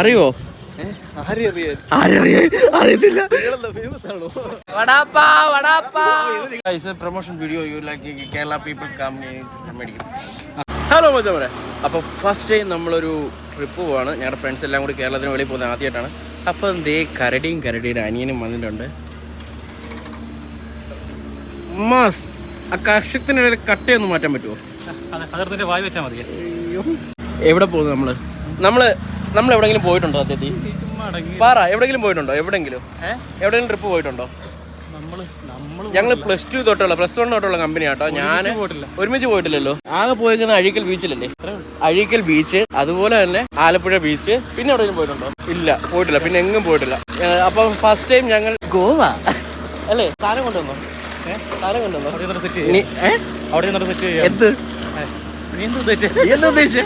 അറിയോ? അറിയത്തില്ല. Promotion video you like Kerala people come മേടിക്കും ഹലോ മച്ചാമരെ അപ്പോൾ ഫസ്റ്റ് ടൈം നമ്മളൊരു ട്രിപ്പ് പോവാണ്. ഞങ്ങളുടെ ഫ്രണ്ട്സ് എല്ലാം കൂടി കേരളത്തിന് വെളിയിൽ പോകുന്നത് ആദ്യമായിട്ടാണ്. അപ്പോൾ ദേ കരടിയും കരടിയുടെ അനിയനും വന്നിട്ടുണ്ട്. മാസ് ആ കക്ഷത്തിനിടയിൽ കട്ടയൊന്നും മാറ്റാൻ പറ്റുമോ വായി വെച്ചാൽ മതി. എവിടെ പോകുന്നു നമ്മൾ? നമ്മൾ നമ്മൾ എവിടെങ്കിലും പോയിട്ടുണ്ടോ അത്യത്തി പാറ എവിടെങ്കിലും പോയിട്ടുണ്ടോ? എവിടെങ്കിലും? എവിടെങ്കിലും ട്രിപ്പ് പോയിട്ടുണ്ടോ? ഞങ്ങൾ പ്ലസ് ടു തൊട്ടുള്ള പ്ലസ് വൺ തൊട്ടുള്ള കമ്പനി ആട്ടോ. ഞാൻ പോയിട്ടില്ല. ഒരുമിച്ച് പോയിട്ടില്ലല്ലോ. ആകെ പോയിരിക്കുന്ന അഴീക്കൽ ബീച്ചിലല്ലേ അഴീക്കൽ ബീച്ച് അതുപോലെ തന്നെ ആലപ്പുഴ ബീച്ച് പിന്നെ എവിടെയെങ്കിലും പോയിട്ടുണ്ടോ? ഇല്ല പോയിട്ടില്ല. പിന്നെ എങ്ങും പോയിട്ടില്ല. അപ്പൊ ഫസ്റ്റ് ടൈം ഞങ്ങൾ ഗോവ? അല്ലേ? താരം കൊണ്ടുവന്നോ? താരം കൊണ്ടുവന്നോ? അവിടെ സെറ്റ് അവിടെ നിന്നൊരു സെറ്റ് ചെയ്യാം. എന്ത് ഉദ്ദേശിച്ചേ?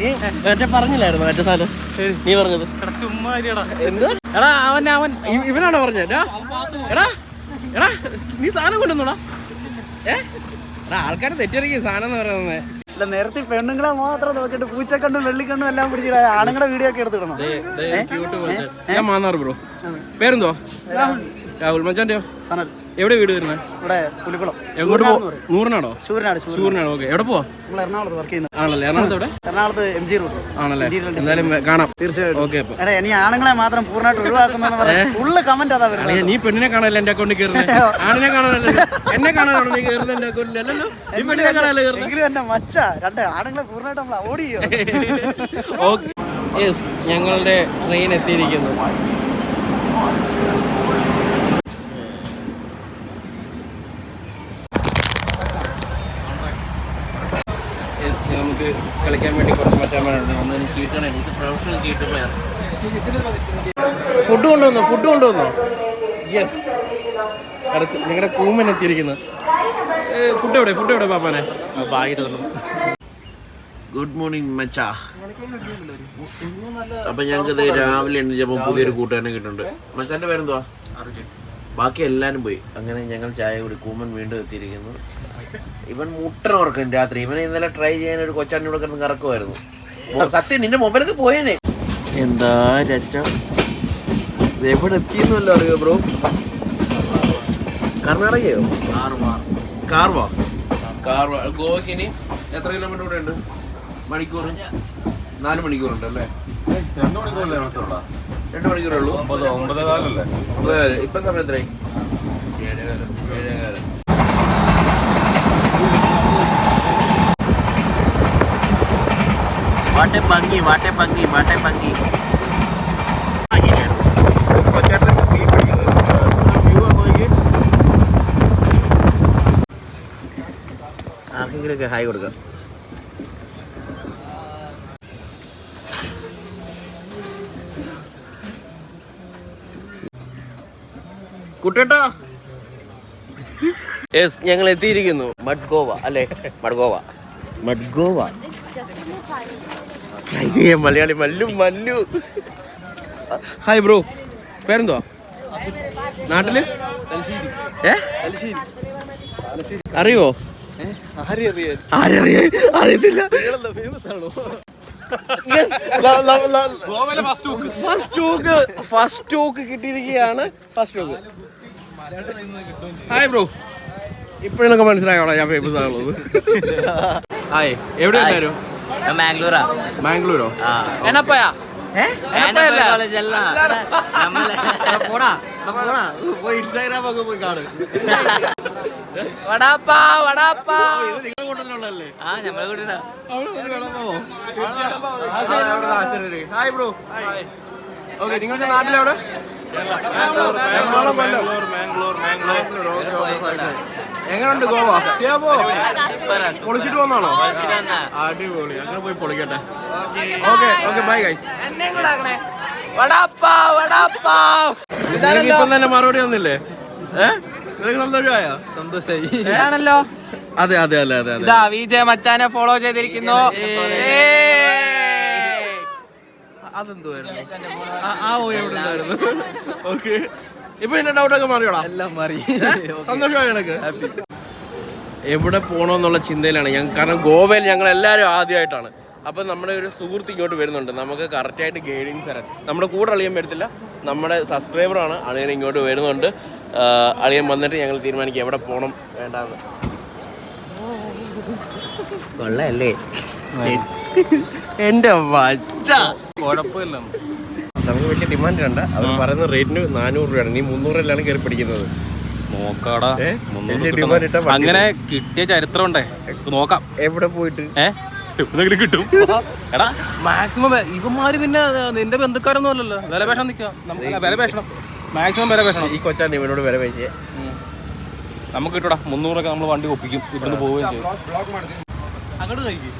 നീ മറ്റേ പറഞ്ഞില്ലായിരുന്നു മറ്റേ സാധനം നീ പറഞ്ഞത്. എടാ ചുമ്മാ എന്ത്? എടാ അവൻ അവൻ. ഇവനാണോ പറഞ്ഞത്? എടാ എടാ നീ സാധനം കൊണ്ടുവന്നോടാ. ഏ? എടാ ആൾക്കാരെ തെറ്റിറങ്ങി സാധനം എന്ന് പറയുന്നത്. നേരത്തെ പെണ്ണുങ്ങളെ മാത്രം നോക്കിട്ട് പൂച്ചക്കണ്ണും വെള്ളിക്കണ്ണും എല്ലാം പിടിച്ചിട്ട് ആണുങ്ങളെ വീഡിയോ ഒക്കെ എടുത്തിടണം ഞാൻ മാന്നാർ ബ്രോ പേരെന്തോ രാഹുൽ മച്ചാന്റെയോ? സനൽ. എവിടെ വീട് വരുന്നത് ഇവിടെ പുലിക്കുളം. എങ്ങോട്ട് പോ നൂറിനാണോ ശൂരനാട് ശൂരൻ സൂറിനാണോ ഓക്കെ. എവിടെ പോവാ? നമ്മൾ എറണാകുളത്ത് വർക്ക് ചെയ്യുന്നത് ആണല്ലേ? എറണാകുളത്ത് എവിടെ? എറണാകുളത്ത് എം ജി റോഡ് ആണല്ലേ? എന്തായാലും കാണാം. തീർച്ചയായിട്ടും. ഓക്കെ അപ്പൊ. എടാ ഇനി ആണുങ്ങളെ മാത്രം പൂർണമായിട്ട് ഒഴിവാക്കുന്ന ഫുള്ള് കമന്റ് അതാ വരുന്നത്. നീ പെണ്ണിനെ കാണാനല്ല എന്റെ അക്കൗണ്ടിൽ കയറുന്നത് ആണിനെ കാണാനല്ലേ? എന്നെ കാണാനാണോ നീ കയറുന്നത് എന്റെ അക്കൗണ്ടിൽ അല്ലല്ലോ നീ പെണ്ണിനെ കാണാനല്ലേ കയറുന്നത് എങ്കിലും എന്റെ മച്ച. രണ്ട് ആണുങ്ങളെ പൂർണമായിട്ട് നമ്മൾ അവോയ്ഡ് ചെയ്യോ? ഓക്കെ. യെസ് ഞങ്ങളുടെ ട്രെയിൻ എത്തിയിരിക്കുന്നു Yes, നമുക്ക് കളിക്കാൻ വേണ്ടി കുറച്ച് മച്ചാന്മാരുണ്ട് ഒന്നിന് ചീട്ടാണ് ഇത് പ്രൊഫഷണൽ ചീട്ട് പ്ലെയർ ഫുഡ് കൊണ്ടുവന്നോ? ഫുഡ് കൊണ്ടുവന്നോ? യെസ് അടച്ച് നിങ്ങളുടെ കൂമൻ എത്തിയിരിക്കുന്നു ഫുഡ് എവിടെ? ഫുഡ് എവിടെ പാപ്പാനെ? ബാഗിട്ട് തന്നു ഗുഡ് മോർണിംഗ് മച്ചാ. അപ്പൊ ഞങ്ങൾക്ക് രാവിലെ എണീച്ചപ്പോൾ പുതിയൊരു കൂട്ടുകാരനെ കിട്ടുന്നുണ്ട്. മച്ചാന്റെ പേരെന്തുവാ? ബാക്കി എല്ലാരും പോയി. അങ്ങനെ ഞങ്ങൾ ചായ കൂടി കൂമൻ വീണ്ടും എത്തിയിരിക്കുന്നു. ഇവൻ മുട്ടൻ ഉറക്കും രാത്രി. ഇവനെ ഇന്നലെ ട്രൈ ചെയ്യാൻ ഒരു കൊച്ചാണ്ടി ഇവിടെ കിടന്ന് കറക്കുമായിരുന്നു. സത്യം നിന്റെ മൊബൈലൊക്കെ പോയേനെ. എന്താ രച്ച? എവിടെ എത്തിയെന്നല്ലോ അറിയോ ബ്രോ കർണാടകയോ? കാർവാ കാർവാ ഗോവയ്ക്ക് ഇനി എത്ര കിലോമീറ്റർ കൂടെ ഉണ്ട്? മണിക്കൂർ? നാല് മണിക്കൂറുണ്ട് അല്ലേ? രണ്ട് മണിക്കൂറല്ലേ മാത്രമുള്ള രണ്ട് മണിക്കൂറേ ഉള്ളൂ. ഒമ്പത് ഒമ്പത് കാലല്ലേ? ഒമ്പത് കാലം. ഇപ്പം സമയം എത്രയായി? ഏഴേകാലം ഏഴേകാലം വാട്ടെ ഭംഗി വാട്ടെ ഭംഗി വാട്ടെ ഭംഗി ആർക്കെങ്കിലുമൊക്കെ ഹായ് കൊടുക്കാം. കുട്ടേട്ടോ? യെസ് ഞങ്ങൾ എത്തിയിരിക്കുന്നു. മഡ്ഗോവ അല്ലേ? മഡ്ഗോവ. മഡ്ഗോവ. ട്രൈ ചെയ്യാം മലയാളി മല്ലു മല്ലു. ഹായ് ബ്രോ പേരെന്തോ നാട്ടിൽ? ഏ? അറിയോ അറിയത്തില്ല. ഫസ്റ്റ് ടോക്ക് ഫസ്റ്റ് ടോക്ക് കിട്ടിയിരിക്കുകയാണ്. ഫസ്റ്റ് ടോക്ക് ഹായ് ബ്രോ ഇപ്പോഴൊക്കെ മനസ്സിലായോടാ ഞാൻ ഫേമസ് ആണുള്ളത്. ഹായ് എവിടെ ഉണ്ടായിരുന്നു മാംഗ്ലൂരാ മാംഗ്ലൂരോ എന്നപ്പയാ പോയി ആ ബ്രോ നിങ്ങളുടെ നാട്ടിലെവിടെ എറണാകുളം എങ്ങനെയുണ്ട് ഗോവ സിയാബോ പൊളിച്ചിട്ട് വന്നാണോ? അടിപൊളി. അങ്ങനെ പോയി പൊളിക്കട്ടെ. Okay okay bye guys. തന്നെ മറുപടി വന്നില്ലേ ഏഹ് സന്തോഷമായോ? അതെ അതെ അതെ അതെ. അതെ വിജയ മച്ചാനെ ഫോളോ ചെയ്തിരിക്കുന്നു. അതെന്തുവായിരുന്നു? ആ- ഓ എവിടെ ഉണ്ടായിരുന്നു ഓക്കെ. ഇപ്പൊ എന്റെ ഡൗട്ടൊക്കെ മാറിയോടാ? എല്ലാം മാറി. സന്തോഷമായി എനക്ക് എവിടെ പോണോന്നുള്ള ചിന്തയിലാണ് ഞങ്ങൾ കാരണം ഗോവയിൽ ഞങ്ങൾ എല്ലാവരും ആദ്യമായിട്ടാണ്. അപ്പോൾ നമ്മുടെ ഒരു സുഹൃത്ത് ഇങ്ങോട്ട് വരുന്നുണ്ട്. നമുക്ക് കറക്റ്റായിട്ട് ഗൈഡിങ് തരാൻ നമ്മുടെ കൂടെ അളിയൻ വരത്തില്ല. നമ്മുടെ സബ്സ്ക്രൈബറാണ് അളിയൻ ഇങ്ങോട്ട് വരുന്നുണ്ട്. അളിയൻ വന്നിട്ട് ഞങ്ങൾ തീരുമാനിക്കും എവിടെ പോകണം വേണ്ടെന്ന്. കൊള്ളല്ലേ എന്റെ വച്ച കുഴപ്പമില്ല. നമുക്ക് വലിയ ഡിമാൻഡ് ഉണ്ട് അവർ പറയുന്ന റേറ്റിന് നാനൂറ് രൂപയാണ്. നീ മുന്നൂറിലാണ് കയറി പിടിക്കുന്നത് നോക്കാടാ. അങ്ങനെ കിട്ടിയ ചരിത്രം ഉണ്ടേ നോക്കാം. എവിടെ പോയിട്ട്? ഏഹ് എവിടെന്നെങ്കിലും കിട്ടും. എടാ മാക്സിമം ഇവന്മാര് പിന്നെ നിന്റെ ബന്ധുക്കാരൊന്നും അല്ലല്ലോ. വില പേഷണം നിൽക്കാം നമുക്ക് വില പേഷണം മാക്സിമം വില പേഷണം ഈ കൊച്ചാണ് ഇവനോട് വില വെച്ചേ നമുക്ക് കിട്ടൂടാ. മുന്നൂറൊക്കെ നമ്മൾ വണ്ടി ഒപ്പിക്കും. ഇവിടുന്ന് പോവുകയും ചെയ്യും. അങ്ങോട്ട് കഴിക്കും.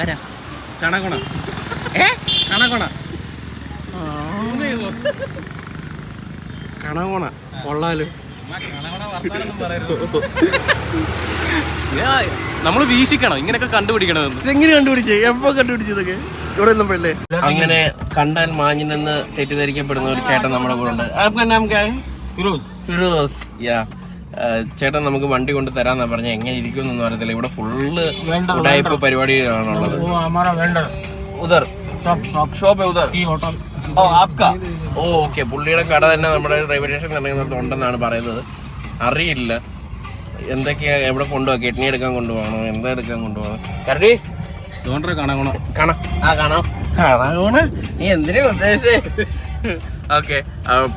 ആരാ? കണക്കണ? കണക്കണ? കണകോണ കൊള്ളാലോ. നമ്മൾ വീക്ഷിക്കണം? ഇങ്ങനെയൊക്കെ കണ്ടുപിടിക്കണമെന്ന് ഇതെങ്ങനെ കണ്ടുപിടിച്ചേ? എപ്പോ കണ്ടുപിടിച്ചതൊക്കെ? ഇവിടെ നിന്നപ്പോഴല്ലേ? അങ്ങനെ കണ്ടാൽ മാഞ്ഞിനെന്ന് തെറ്റിദ്ധരിക്കപ്പെടുന്ന ഒരു ചേട്ടൻ നമ്മുടെ കൂടെ ഉണ്ട്. ഫിറോസ്? ഫിറോസ് യാ ചേട്ടൻ നമുക്ക് വണ്ടി കൊണ്ട് തരാന്നാ പറഞ്ഞ. എങ്ങനെ ഇരിക്കുമെന്നൊന്നും അറിയത്തില്ല. ഇവിടെ ഫുള്ള് ഉടായ്പ പരിപാടികളാണുള്ളത് ഉദർ. ഷോപ്പ് ഉദർ? ഓ ആപ്കാ. ഓ ഓക്കെ. പുള്ളിയുടെ കട തന്നെ നമ്മുടെ റെയിൽവേ സ്റ്റേഷൻ ഇറങ്ങുന്നിടത്ത് ഉണ്ടെന്നാണ് പറയുന്നത്. അറിയില്ല. എന്തൊക്കെയാ എവിടെ കൊണ്ടുപോകാം കിഡ്നി എടുക്കാൻ കൊണ്ടുപോകണോ എന്താ എടുക്കാൻ കൊണ്ടുപോകണം കരടി. കാണാം. ആ കാണാം. കാണാമോണ് നീ എന്തിനാ ഉദ്ദേശിച്ചേ ഓക്കെ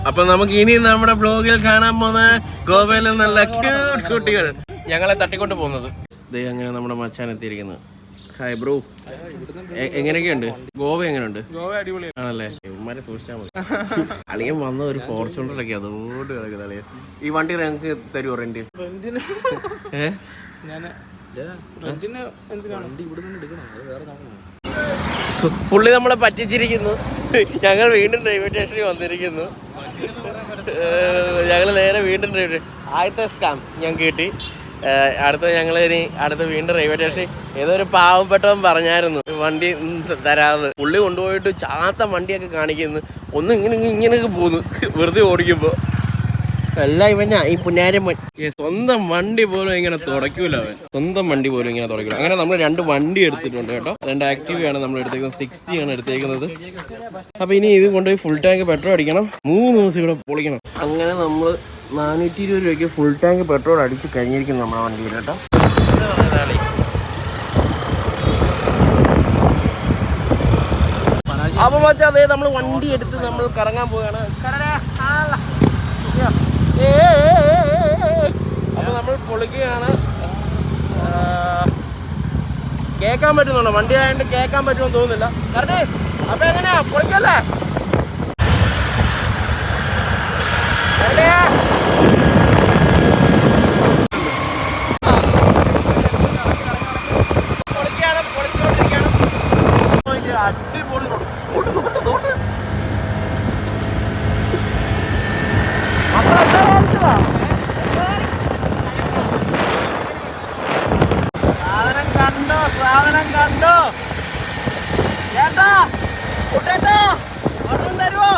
അപ്പൊ നമുക്ക് ഇനി നമ്മുടെ ബ്ലോഗിൽ കാണാൻ പോകുന്ന ഗോവയിൽ നല്ല ക്യൂട്ട് കുട്ടികൾ. ഞങ്ങളെ തട്ടിക്കൊണ്ട് പോകുന്നത്. ദേ അങ്ങനെ നമ്മുടെ മച്ചാൻ എത്തിയിരിക്കുന്നത് ഹായ് ബ്രോ എങ്ങനെയൊക്കെയുണ്ട്? ഗോവ എങ്ങനെയുണ്ട്? ഗോവ അടിപൊളി ആണല്ലേ? ഇവന്മാരെ സൂക്ഷിച്ചാൽ മതി. അളിയൻ വന്ന ഒരു ഫോർച്യൂണർ ഒക്കെ അതുകൊണ്ട് കിടക്കുന്നത് അളിയൻ. ഈ വണ്ടി ഞങ്ങൾക്ക് തരുമോ റെന്റ് ഏ? പുള്ളി നമ്മളെ പറ്റിച്ചിരിക്കുന്നു. ഞങ്ങൾ വീണ്ടും റെയിൽവേ സ്റ്റേഷനിൽ വന്നിരിക്കുന്നു. ഞങ്ങൾ നേരെ വീണ്ടും റെയിൽവേ ആദ്യത്തെ സ്കാം ഞാൻ കിട്ടി. അടുത്ത ഞങ്ങൾ ഇനി അടുത്ത വീണ്ടും റെയിൽവേ സ്റ്റേഷനിൽ ഏതൊരു പാവപ്പെട്ടവൻ പറഞ്ഞായിരുന്നു വണ്ടി തരാതെ പുള്ളി കൊണ്ടുപോയിട്ട് ചാത്ത വണ്ടിയൊക്കെ കാണിക്കുന്നു. ഒന്ന് ഇങ്ങനെ ഇങ്ങനെയൊക്കെ പോകുന്നു വെറുതെ ഓടിക്കുമ്പോൾ എല്ലാം ഇവനാ ഈ പുന്നാരം സ്വന്തം വണ്ടി പോലും ഇങ്ങനെ തുടയ്ക്കൂല അവൻ. സ്വന്തം വണ്ടി പോലും ഇങ്ങനെ തുടയ്ക്കൂല. അങ്ങനെ നമ്മൾ രണ്ട് വണ്ടി എടുത്തിട്ടുണ്ട് കേട്ടോ. രണ്ട് ആക്റ്റീവയാണ് നമ്മൾ എടുത്തേക്കുന്നത്. സിക്സ്റ്റി ആണ് എടുത്തേക്കുന്നത്. അപ്പൊ ഇനി ഇത് കൊണ്ടുപോയി ഫുൾ ടാങ്ക് പെട്രോൾ അടിക്കണം. മൂന്ന് ദിവസം ഇവിടെ പൊളിക്കണം. അങ്ങനെ നമ്മൾ നാനൂറ്റി ഇരുപത് രൂപയ്ക്ക് ഫുൾ ടാങ്ക് പെട്രോൾ അടിച്ച് കഴിഞ്ഞിരിക്കുന്നു നമ്മുടെ വണ്ടിയിൽ കേട്ടോ. അപ്പൊ മറ്റേ അതേ നമ്മൾ വണ്ടി എടുത്ത് നമ്മൾ കറങ്ങാൻ പോവുകയാണ്. അപ്പൊ നമ്മൾ പൊളിക്കുകയാണ്. കേൾക്കാൻ പറ്റുന്നുണ്ടോ? വണ്ടി ആയതുകൊണ്ട് കേൾക്കാൻ പറ്റുമെന്ന് തോന്നുന്നില്ല. കറക്റ്റ് അപ്പൊ എങ്ങനെയാ? പൊളിക്കല്ലേ. അടിപൊളി സാധനം കണ്ടോ സാധനം കണ്ടോ? ചേട്ടാ കുട്ടേട്ടോ ഒന്നും തരുമോ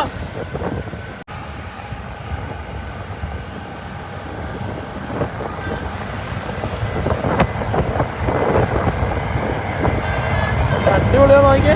അടിപൊളിയാ നോക്കിയേ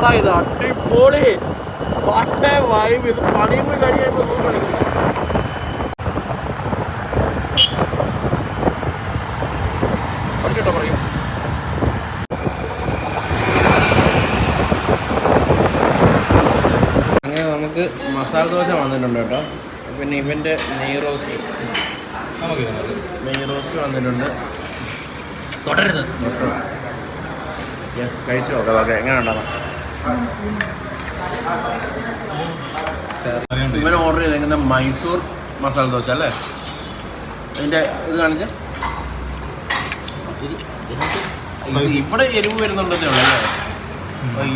എന്താടാ ഇത് അടിപൊളി. പട്ടേ വൈബ് ഇത് പണിയും കൂടി കഴിയുമ്പോൾ പറയും? അങ്ങനെ നമുക്ക് മസാല ദോശ വന്നിട്ടുണ്ട് കേട്ടോ. പിന്നെ ഇവന്റെ നെയ് റോസ്റ്റ്. നെയ് റോസ്റ്റ് വന്നിട്ടുണ്ട്. തുടരുത്. യെസ് കഴിച്ചു? നോക്കാം ഓക്കെ എങ്ങനെ ഉണ്ടാകാം ഇവൻ ഓർഡർ ചെയ്തേക്കുന്ന മൈസൂർ മസാല ദോശ അല്ലേ? അതിന്റെ ഇത് കാണിച്ച. ഇവിടെ എരിവ് വരുന്നുണ്ടെന്നേ ഉള്ളൂ അല്ലേ?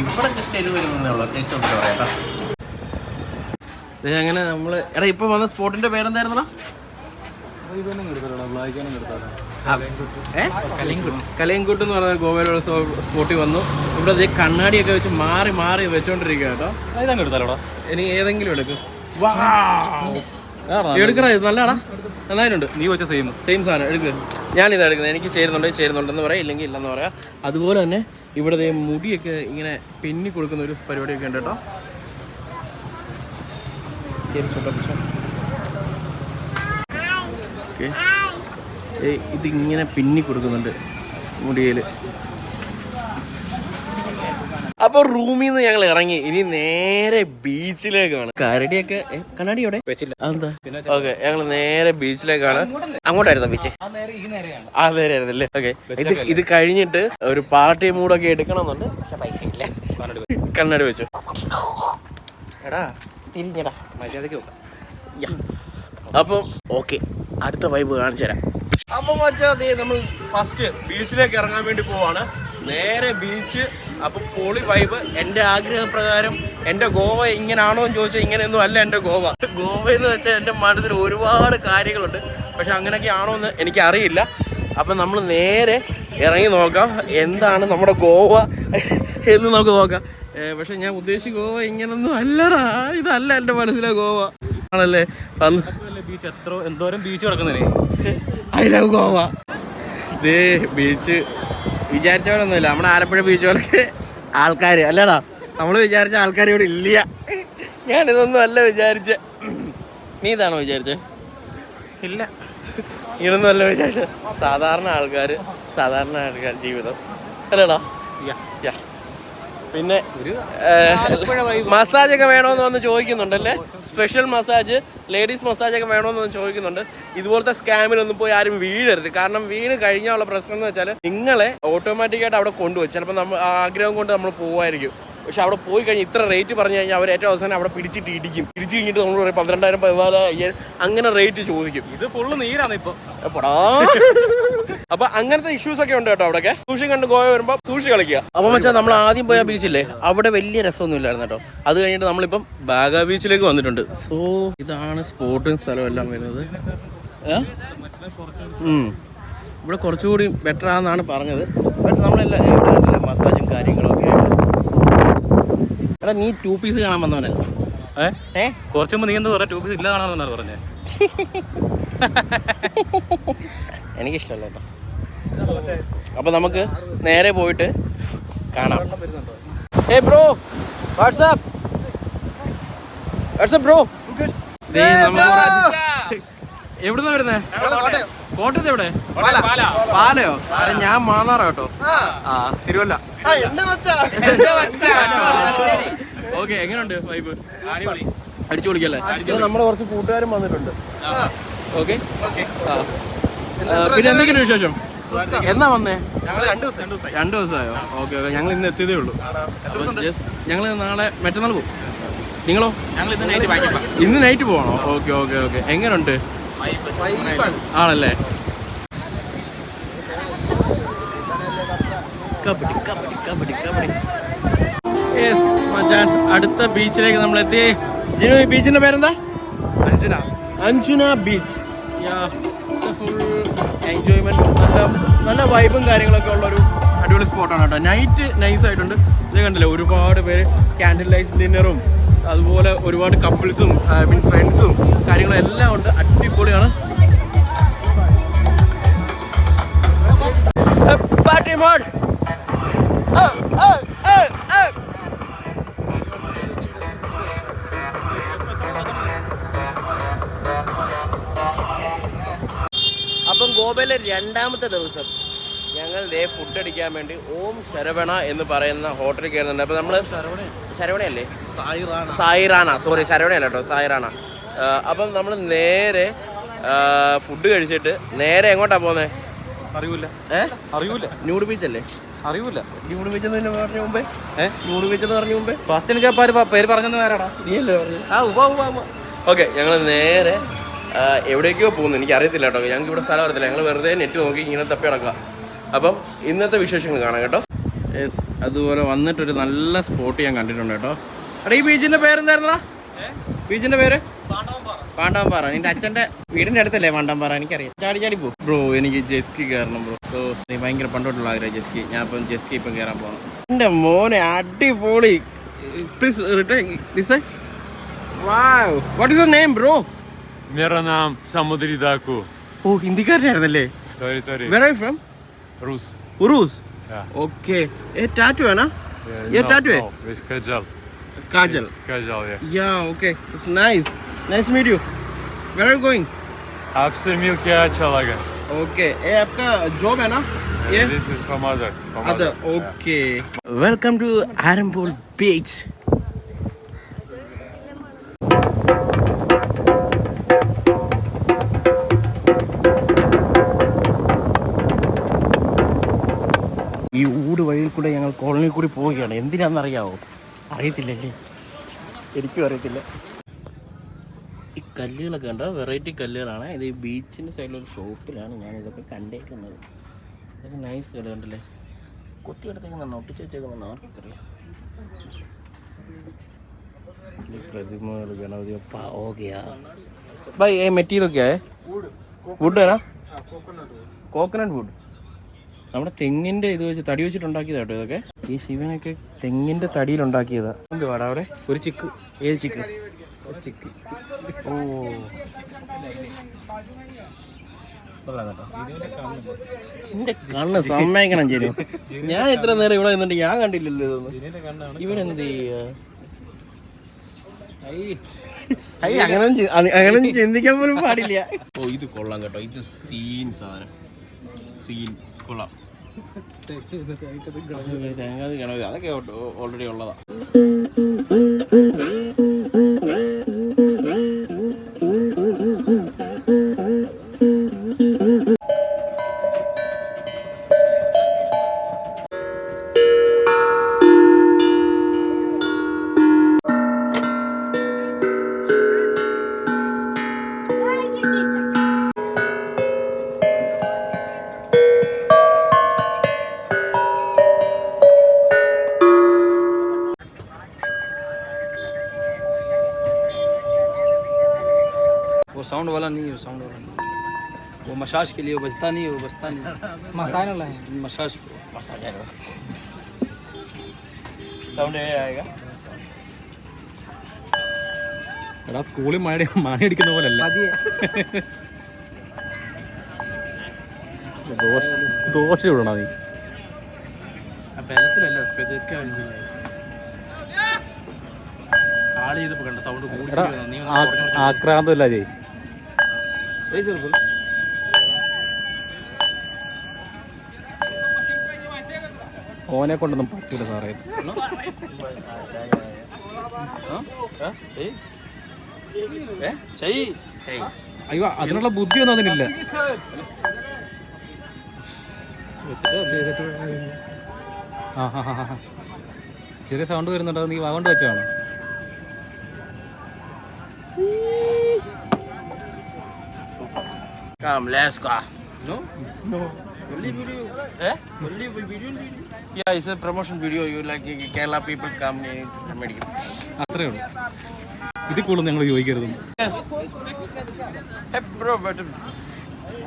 ഇവിടെ ജസ്റ്റ് എരിവ് വരുന്നതേ ഉള്ളൂ. ടേസ്റ്റ് പറയാം അങ്ങനെ നമ്മൾ എടാ ഇപ്പൊ വന്ന സ്പോട്ടിന്റെ പേരെന്തായിരുന്നടാ? കലയൻകുട്ട് എന്ന് പറഞ്ഞ ഗോവയിലുള്ള സ്പോട്ടിൽ വന്നു. ഇവിടെ ദേ കണ്ണാടിയൊക്കെ വെച്ച് മാറി മാറി വെച്ചോണ്ടിരിക്കുക കേട്ടോ. എടുത്താലോടാ ഇനി ഏതെങ്കിലും എടുക്കും. എടുക്കണ ഇത്? നല്ലടാ നന്നായിട്ടുണ്ട്. നീ വെച്ച സെയിം സെയിം സാധനം. എടുക്കുക ഞാനിതാ എടുക്കുന്നത്. എനിക്ക് ചേരുന്നുണ്ട്. ചേരുന്നുണ്ടെന്ന് പറയാം. ഇല്ലെങ്കിൽ ഇല്ലെന്ന് പറയാം. അതുപോലെ തന്നെ ഇവിടെ മുടിയൊക്കെ ഇങ്ങനെ പിന്നി കൊടുക്കുന്ന ഒരു പരിപാടിയൊക്കെ ഉണ്ട് കേട്ടോ. ഓക്കേ. ഇതിങ്ങനെ പിന്നി കൊടുക്കുന്നുണ്ട് മുടിയിൽ അപ്പൊ റൂമിൽ നിന്ന് ഞങ്ങൾ ഇറങ്ങി. ഇനി നേരെ ബീച്ചിലേക്കാണ്. കരടിയൊക്കെ കണ്ണാടിയോടെ കണ്ണാടി എവിടെ? വെച്ചില്ല. ഓക്കെ ഞങ്ങൾ നേരെ ബീച്ചിലേക്കാണ്. അങ്ങോട്ടായിരുന്നു ബീച്ച്. ആ നേരെ ആയിരുന്നല്ലേ ഓക്കെ. ഇത് ഇത് കഴിഞ്ഞിട്ട് ഒരു പാർട്ടി മൂഡൊക്കെ എടുക്കണമെന്നുണ്ട്. പക്ഷെ പൈസ ഇല്ല കണ്ണാടി വെച്ചു. എടാ തിരിഞ്ഞടാ. മര്യാദയ്ക്ക്. അപ്പം ഓക്കെ. അടുത്ത വൈബ് കാണിച്ചു തരാം അപ്പൊ മച്ചാ നമ്മൾ ഫസ്റ്റ് ബീച്ചിലേക്ക് ഇറങ്ങാൻ വേണ്ടി പോവാണ്. നേരെ ബീച്ച് അപ്പൊ പോളി വൈബ് എന്റെ ആഗ്രഹപ്രകാരം എന്റെ ഗോവ ഇങ്ങനാണോ എന്ന് ചോദിച്ചാൽ ഇങ്ങനെയൊന്നും അല്ല എന്റെ ഗോവ. ഗോവ എന്ന് വെച്ചാൽ എന്റെ മനസ്സിൽ ഒരുപാട് കാര്യങ്ങളുണ്ട്. പക്ഷെ അങ്ങനെയൊക്കെ ആണോ എന്ന് എനിക്ക് അറിയില്ല അപ്പൊ നമ്മൾ നേരെ ഇറങ്ങി നോക്കാം. എന്താണ് നമ്മുടെ ഗോവ എന്ന് നമുക്ക് നോക്കാം. പക്ഷെ ഞാൻ ഉദ്ദേശിച്ച ഗോവ ഇങ്ങനൊന്നും അല്ലടാ. ഇതല്ല എന്റെ മനസ്സിലെ ഗോവ. ആണല്ലേ? ബീച്ച് എത്ര എന്തോരം ബീച്ച് കിടക്കുന്നേ? I love Goa. ഇതേ ബീച്ച് വിചാരിച്ച പോലെ ഒന്നുമില്ല നമ്മുടെ ആലപ്പുഴ ബീച്ച് പോലൊക്കെ ആൾക്കാർ അല്ലടാ നമ്മൾ വിചാരിച്ച ആൾക്കാർ ഇവിടെ ഇല്ല. ഞാനിതൊന്നും അല്ല വിചാരിച്ച. നീ ഇതാണോ വിചാരിച്ചേ? ഇല്ല. ഇതൊന്നും അല്ല വിചാരിച്ച. സാധാരണ ആൾക്കാർ സാധാരണ ആൾക്കാർ ജീവിതം. അല്ലടാ? Yeah. പിന്നെ മസാജ് ഒക്കെ വേണമെന്ന് വന്ന് ചോദിക്കുന്നുണ്ടല്ലേ? സ്പെഷ്യൽ മസാജ് ലേഡീസ് മസാജ് ഒക്കെ വേണമെന്ന് വന്ന് ചോദിക്കുന്നുണ്ട്. ഇതുപോലത്തെ സ്കാമിലൊന്നും പോയി ആരും വീഴരുത്. കാരണം വീണ് കഴിഞ്ഞാലുള്ള പ്രശ്നം എന്ന് വെച്ചാൽ നിങ്ങളെ ഓട്ടോമാറ്റിക്കായിട്ട് അവിടെ കൊണ്ടുപോകും. ചിലപ്പോൾ നമ്മൾ ആഗ്രഹം കൊണ്ട് നമ്മൾ പോവായിരിക്കും. പക്ഷെ അവിടെ പോയി കഴിഞ്ഞ് ഇത്ര റേറ്റ് പറഞ്ഞു കഴിഞ്ഞാൽ അവർ ഏറ്റവും അവസാനം അവിടെ പിടിച്ചിട്ട് ഇടിക്കും. പിടിച്ച് കഴിഞ്ഞിട്ട് നമ്മൾ പറയും പന്ത്രണ്ടായിരം പതിനാല് അയ്യായിരം അങ്ങനെ റേറ്റ് ചോദിക്കും. ഇത് ഫുള്ള് നീരാണ് ഇപ്പൊ. എപ്പോടാ അപ്പൊ അങ്ങനത്തെ ഇഷ്യൂസ് ഒക്കെ ഉണ്ട് കേട്ടോ അവിടെ സൂക്ഷി കണ്ട് ഗോവ വരുമ്പോ സൂക്ഷി കളിക്കുക. അപ്പൊ വെച്ചാൽ നമ്മൾ ആദ്യം പോയ ബീച്ചില്ലേ അവിടെ വലിയ രസമൊന്നും ഇല്ലായിരുന്നു കേട്ടോ. അത് കഴിഞ്ഞിട്ട് നമ്മളിപ്പം ബാഗ ബീച്ചിലേക്ക് വന്നിട്ടുണ്ട്. സോ ഇതാണ് സ്പോർട്ടിങ് സ്ഥലം എല്ലാം വരുന്നത്? ഇവിടെ കുറച്ചുകൂടി ബെറ്റർ ആണെന്നാണ് പറഞ്ഞത്. ബട്ട് നമ്മളെല്ലാം മസാജും കാര്യങ്ങളും ഒക്കെ ആയിട്ട് എടാ നീ ടു പീസ് കാണാൻ വന്നവനല്ല? ഏ? കുറച്ച് മുമ്പ് നീ എന്താ പറയാ ടു പീസ് ഇല്ല ഇല്ലാതാണെന്നാണ് പറഞ്ഞേ. എനിക്കിഷ്ടമല്ല കേട്ടോ. അപ്പൊ നമുക്ക് നേരെ പോയിട്ട് കാണാം. ഏ ബ്രോ വാട്സാപ്പ് വാട്സാപ്പ് ബ്രോ എവിടുന്നാ വരുന്നേ? കോട്ടയത്ത് എവിടെ? പാലയോ? ഞാൻ മാന്നാറ കേട്ടോ. ആ. തിരുവല്ല. ഓക്കെ എങ്ങനെയുണ്ട് വൈബ് അടിച്ചു പൊളിക്കല്ലേ? നമ്മുടെ കുറച്ച് കൂട്ടുകാരും വന്നിട്ടുണ്ട്. ഓക്കെ. പിന്നെ എന്തെങ്കിലും വിശേഷം? എന്നാ വന്നേ? രണ്ടു ദിവസമായോ? Okay okay. ഞങ്ങൾ ഇന്ന് എത്തിയതേ ഉള്ളൂ. ഞങ്ങൾ നാളെ മറ്റന്നാൾ പോകും. നിങ്ങളോ? ഞങ്ങൾ ഇന്ന് നൈറ്റ് ബാക്കി ഇന്ന് നൈറ്റ് പോകണോ ഓക്കെ ഓക്കെ ഓക്കെ. എങ്ങനെയുണ്ട് ആണല്ലേ? കബഡി കബഡി കബഡി കബഡി. അടുത്ത ബീച്ചിലേക്ക് നമ്മൾ എത്തി ജിനു ബീച്ചിന്റെ പേരെന്താ? Anjuna. Anjuna beach full enjoyment നല്ല നല്ല വൈബും കാര്യങ്ങളൊക്കെ ഉള്ള ഒരു അടിപൊളി സ്പോട്ടാണ് കേട്ടോ. നൈറ്റ് നൈസ് ആയിട്ടുണ്ട്. ഇത് കണ്ടില്ലേ? ഒരുപാട് പേര് ക്യാൻഡിൽ ലൈറ്റ് ഡിന്നറും അതുപോലെ ഒരുപാട് കപ്പിൾസും ഐ മീൻ ഫ്രണ്ട്സും കാര്യങ്ങളും എല്ലാം ഉണ്ട്. മോഡ് അപ്പം ഗോവയിലെ രണ്ടാമത്തെ ദിവസം ഞങ്ങൾ ദേ ഫുഡ് അടിക്കാൻ വേണ്ടി ഓം ശരവണ എന്ന് പറയുന്ന ഹോട്ടലിൽ കയറുന്നുണ്ട്. അപ്പം നമ്മൾ ശരവണയല്ലേ? സായിറാണ സോറി ശരവണയല്ല കേട്ടോ സായിറാണ അപ്പം നമ്മൾ നേരെ ഫുഡ് കഴിച്ചിട്ട് നേരെ എങ്ങോട്ടാ പോന്നെ? അറിയൂല. ഏ? അറിയൂല. ന്യൂഡ് ബീച്ച് അല്ലേ? അറിയൂല. ന്യൂഡ് ബീച്ച് എന്ന് പറഞ്ഞ മുമ്പേ? ഏ? ന്യൂഡ് ബീച്ച് എന്ന് പറഞ്ഞ മുമ്പേ? ഫസ്റ്റ് എനിക്ക് പേര് പ- വേറെടാ നീ അല്ലേ പറഞ്ഞു ആ ഉവ ഉവ്വ ഓക്കെ ഞങ്ങൾ നേരെ എവിടേക്കോ പോകുന്നു. എനിക്ക് അറിയത്തില്ല കേട്ടോ. ഞങ്ങൾക്ക് ഇവിടെ സ്ഥലം അറിയത്തില്ല. ഞങ്ങൾ വെറുതെ നെറ്റ് നോക്കി ഇങ്ങനെ തപ്പി നടക്കുക. അപ്പം ഇന്നത്തെ വിശേഷങ്ങൾ കാണാം കേട്ടോ. യെസ് അതുപോലെ വന്നിട്ടൊരു നല്ല സ്പോട്ട് ഞാൻ കണ്ടിട്ടുണ്ട് കേട്ടോ. എടാ ഈ ബീച്ചിന്റെ പേരെന്തായിരുന്നടാ? ബീച്ചിന്റെ പേര്? പാണ്ടാമ്പാറ നിന്റെ അച്ഛന്റെ വീടിന്റെ അടുത്തല്ലേ പാണ്ടാമ്പാറ എനിക്കറിയാം. ചാടി ചാടി പോ. ബ്രോ എനിക്ക് ജെസ്കി കയറണം ബ്രോ. സോ നീ ഭയങ്കര പണ്ടോട്ടുള്ള ആഗ്രഹം ജെസ്കി ഞാൻ ഇപ്പം ജെസ്കി ഇപ്പം കയറാൻ പോകണം എന്റെ മോനെ അടിപൊളി. Please this wow what your name bro മേരാ നാം ഓ ഹിന്ദിക്കാരനായിരുന്നല്ലേ? Are from റൂസ് Kajal Kajal Kajal yeah okay it's nice It's nice. Nice to meet you. Where are you going? आपसे मिल के अच्छा लगा Okay. ये आपका जॉब है ना? ये This is from other. From other. Okay. Welcome to Arambol Beach. ഈ ഊട് വഴിയിൽ കൂടെ ഞങ്ങൾ കോളനിയിൽ കൂടി പോവുകയാണ് എന്തിനാണെന്നറിയാവോ അറിയത്തില്ലല്ലേ എനിക്കും അറിയത്തില്ല ഈ കല്ലുകളൊക്കെ ഉണ്ട് വെറൈറ്റി കല്ലുകളാണ്. ഇത് ബീച്ചിന്റെ സൈഡിലൊരു ഷോപ്പിലാണ് ഞാൻ ഇതൊക്കെ കണ്ടേക്കുന്നത്. ഇതൊക്കെ നൈസ് കല്ലുണ്ടല്ലേ കൊത്തി എടുത്തേക്കുന്നുണ്ടോ ഒട്ടിച്ച് വെച്ചേക്കുന്നുണ്ടോ ആർക്കറിയാം പ്രതിമകൾ ഗണപതി ബൈ ഏ മെറ്റീരിയൽ ഒക്കെ വുഡ് വേണോ? കോക്കനട്ട് വുഡ് നമ്മുടെ തെങ്ങിന്റെ ഇത് വെച്ച് തടി വെച്ചിട്ടുണ്ടാക്കിയതാട്ടോ ഇതൊക്കെ. ഈ ശിവനൊക്കെ തെങ്ങിന്റെ തടിയിലുണ്ടാക്കിയതാ അവിടെ? ഒരു ചിക്ക്. ഏത് ചിക്ക്? ചിക്ക് ഓ. എന്റെ കണ്ണ് സമ്മതിക്കണം ചേരും ഞാൻ ഇത്ര നേരം ഇവിടെ നിന്നിട്ട് ഞാൻ കണ്ടില്ലല്ലോ ഇതൊന്നും. ഇവരെന്ത് അങ്ങനെ അങ്ങനെ ചിന്തിക്കാൻ പോലും പാടില്ല. ഓ ഇത് കൊള്ളാം കേട്ടോ. ഇത് സീൻ സാധനം. സീൻ. കൊള്ളാം. അതൊക്കെ ഓൾറെഡി ഉള്ളതാ. साउंड वाला नहीं है साउंड वाला नहीं वो मसाज के लिए बजता नहीं वो बजता नहीं मसाज वाला है मसाज मसाज സൗണ്ട് എടാ സ്കൂളിൽ മണി മണി അടിക്കുന്ന പോലല്ല ദോശ ദോശ ഇടണോ നീ ആക്രാന്തല്ല ജയ് റീസണബിൾ ഓനെ കൊണ്ടൊന്നും പറ്റൂല സാറേ. അയ്യോ അതിനുള്ള ബുദ്ധിയൊന്നും അതിനില്ല. ചെറിയ സൗണ്ട് വരുന്നുണ്ടോ? നീ വാഗോണ്ട് വെച്ചാണോ Come, let's go. No? No. Only video. Eh? Only video. Yeah, it's a promotion video. You like uh, Kerala people come in medical. അത്രേ ഉള്ളൂ ഇതിൽ കൂടുതൽ ഞങ്ങൾ ചോദിക്കരുത് Yes. Hey, bro, but uh,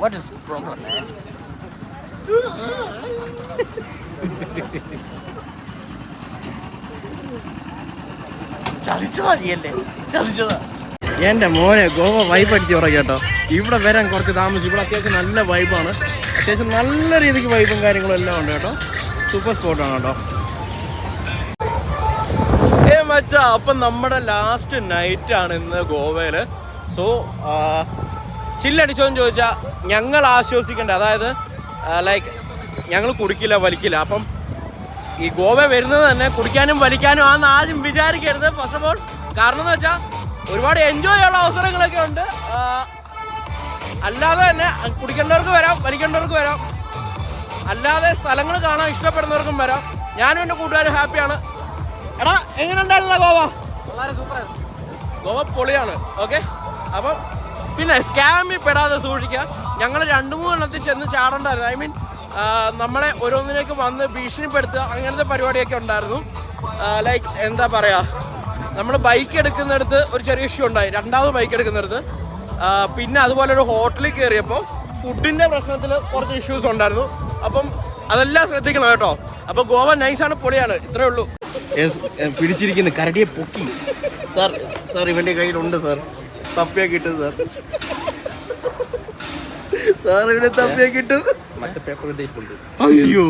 what is problem, man? ചതിച്ചതാ നീയല്ലേ ചതിച്ചതാ എന്റെ മോനെ Goa vibe അടിച്ച് തുടങ്ങി കേട്ടോ ഇവിടെ വരാൻ കുറച്ച് താമസിച്ചു ഇവിടെ അത്യാവശ്യം നല്ല വൈബാണ് അത്യാവശ്യം നല്ല രീതിക്ക് വൈബും കാര്യങ്ങളും എല്ലാം ഉണ്ട് കേട്ടോ. സൂപ്പർ സ്പോട്ടാണ് കേട്ടോ. ഏ മച്ച അപ്പം നമ്മുടെ ലാസ്റ്റ് നൈറ്റാണ് ഇന്ന് ഗോവയിൽ സോ ചില്ലടിച്ചോന്ന് ചോദിച്ചാൽ ഞങ്ങൾ ആശ്വസിക്കേണ്ട? അതായത് ലൈക്ക് ഞങ്ങൾ കുടിക്കില്ല വലിക്കില്ല. അപ്പം ഈ ഗോവ വരുന്നത് തന്നെ കുടിക്കാനും വലിക്കാനും ആണെന്ന് ആദ്യം വിചാരിക്കരുത് ഫസ്റ്റ് ഓഫ് ഓൾ കാരണം എന്ന് വെച്ചാൽ ഒരുപാട് എൻജോയ് ചെയ്യാനുള്ള അവസരങ്ങളൊക്കെ ഉണ്ട്. അല്ലാതെ തന്നെ കുടിക്കേണ്ടവർക്ക് വരാം വലിക്കേണ്ടവർക്ക് വരാം. അല്ലാതെ സ്ഥലങ്ങൾ കാണാൻ ഇഷ്ടപ്പെടുന്നവർക്കും വരാം. ഞാനും എന്റെ കൂട്ടുകാരും ഹാപ്പിയാണ്. എടാ എങ്ങനെ ഉണ്ടായിരുന്നു ഗോവ? വളരെ സൂപ്പർ ഗോവ പൊളിയാണ് ഓക്കെ അപ്പം പിന്നെ സ്കാമിൽ പെടാതെ സൂക്ഷിക്കുക. ഞങ്ങൾ രണ്ട് മൂന്നെണ്ണത്തിൽ ചെന്ന് ചാടണ്ടായിരുന്നു. ഐ മീൻ നമ്മളെ ഓരോന്നിലേക്ക് വന്ന് ഭീഷണിപ്പെടുത്തുക അങ്ങനത്തെ പരിപാടിയൊക്കെ ഉണ്ടായിരുന്നു. ലൈക്ക് എന്താ പറയുക നമ്മൾ ബൈക്ക് എടുക്കുന്നിടത്ത് ഒരു ചെറിയ ഇഷ്യൂ ഉണ്ടായി. രണ്ടാമത് ബൈക്ക് എടുക്കുന്നിടത്ത്. പിന്നെ അതുപോലെ ഒരു ഹോട്ടലിൽ കയറിയപ്പോൾ ഫുഡിന്റെ പ്രശ്നത്തിൽ കുറച്ച് ഇഷ്യൂസ് ഉണ്ടായിരുന്നു. അപ്പം അതെല്ലാം ശ്രദ്ധിക്കണം കേട്ടോ. അപ്പൊ ഗോവ നൈസാണ് പൊളിയാണ്. ഇത്രേ ഉള്ളൂ. പിടിച്ചിരിക്കുന്നു. കരടിയെ പൊക്കി. സാർ സാർ ഇവന്റെ കയ്യിലുണ്ട് സാർ. തപ്പിയെ കിട്ടും സാർ. സാർ ഇവിടെ തപ്പിയെ കിട്ടും മറ്റേ പേപ്പർ അയ്യോ.